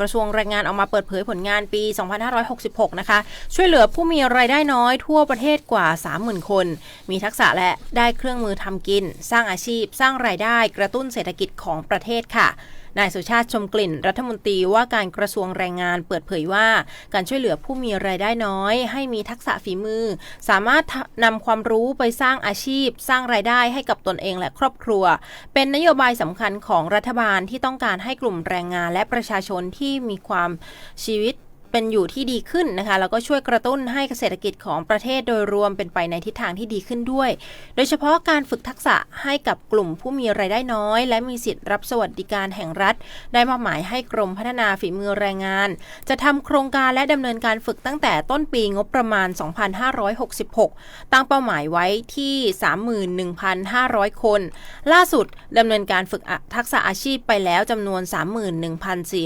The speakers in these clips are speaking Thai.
กระทรวงแรงงานออกมาเปิดเผยผลงานปี 2566 นะคะ ช่วยเหลือผู้มีรายได้น้อยทั่วประเทศกว่า 30,000 คน มีทักษะและได้เครื่องมือทำกิน สร้างอาชีพ สร้างรายได้ กระตุ้นเศรษฐกิจของประเทศค่ะ นายสุชาติชมกลิ่น รัฐมนตรีว่าการกระทรวงแรงงานเปิดเผยว่า การช่วยเหลือผู้มีรายได้น้อย ให้มีทักษะฝีมือ สามารถนำความรู้ไปสร้างอาชีพ สร้างรายได้ให้กับตนเองและครอบครัว เป็นนโยบายสำคัญของรัฐบาลที่ต้องการให้กลุ่มแรงงานและประชาชนที่มีความชีวิต เป็นอยู่ที่ดีขึ้นนะคะแล้วก็ช่วยกระตุ้นให้เศรษฐกิจของประเทศโดยรวมเป็นไปในทิศทางที่ดีขึ้นด้วย โดยเฉพาะการฝึกทักษะให้กับกลุ่มผู้มีรายได้น้อย และมีสิทธิ์รับสวัสดิการแห่งรัฐ ได้มอบหมายให้กรมพัฒนาฝีมือแรงงาน จะทำโครงการและดำเนินการฝึกตั้งแต่ต้นปีงบประมาณ 2566 ตั้งเป้าหมายไว้ที่ 31,500 คน ล่าสุดดำเนินการฝึกทักษะอาชีพไปแล้วจำนวน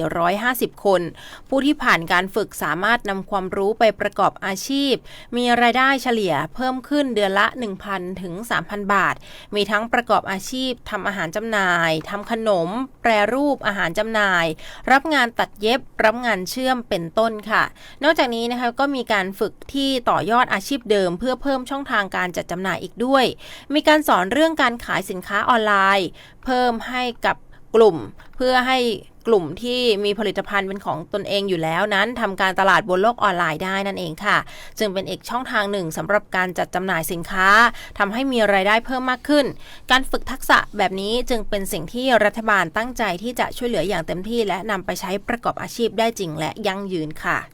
31,450 คน ผู้ที่ผ่านการฝึกึกสามารถนำความรู้ไปประกอบอาชีพ มีรายได้เฉลี่ยเพิ่มขึ้นเดือนละ 1,000 ถึง 3,000 บาท มีทั้งประกอบอาชีพทำอาหารจำหน่ายทำขนม แปรรูปอาหารจำหน่าย รับงานตัดเย็บ รับงานเชื่อมเป็นต้นค่ะ นอกจากนี้นะคะก็มีการฝึกที่ต่อยอดอาชีพเดิม เพื่อเพิ่มช่องทางการจัดจำหน่ายอีกด้วย มีการสอนเรื่องการขายสินค้าออนไลน์ เพิ่มให้กับ กลุ่ม เพื่อให้กลุ่มที่มีผลิตภัณฑ์เป็นของตนเองอยู่แล้วนั้นทำการตลาดบนโลกออนไลน์ได้นั่นเองค่ะ จึงเป็นอีกช่องทางหนึ่งสำหรับการจัดจำหน่ายสินค้าทำให้มีรายได้เพิ่มมากขึ้น การฝึกทักษะแบบนี้จึงเป็นสิ่งที่รัฐบาลตั้งใจที่จะช่วยเหลืออย่างเต็มที่ และนำไปใช้ประกอบอาชีพได้จริงและยั่งยืนค่ะ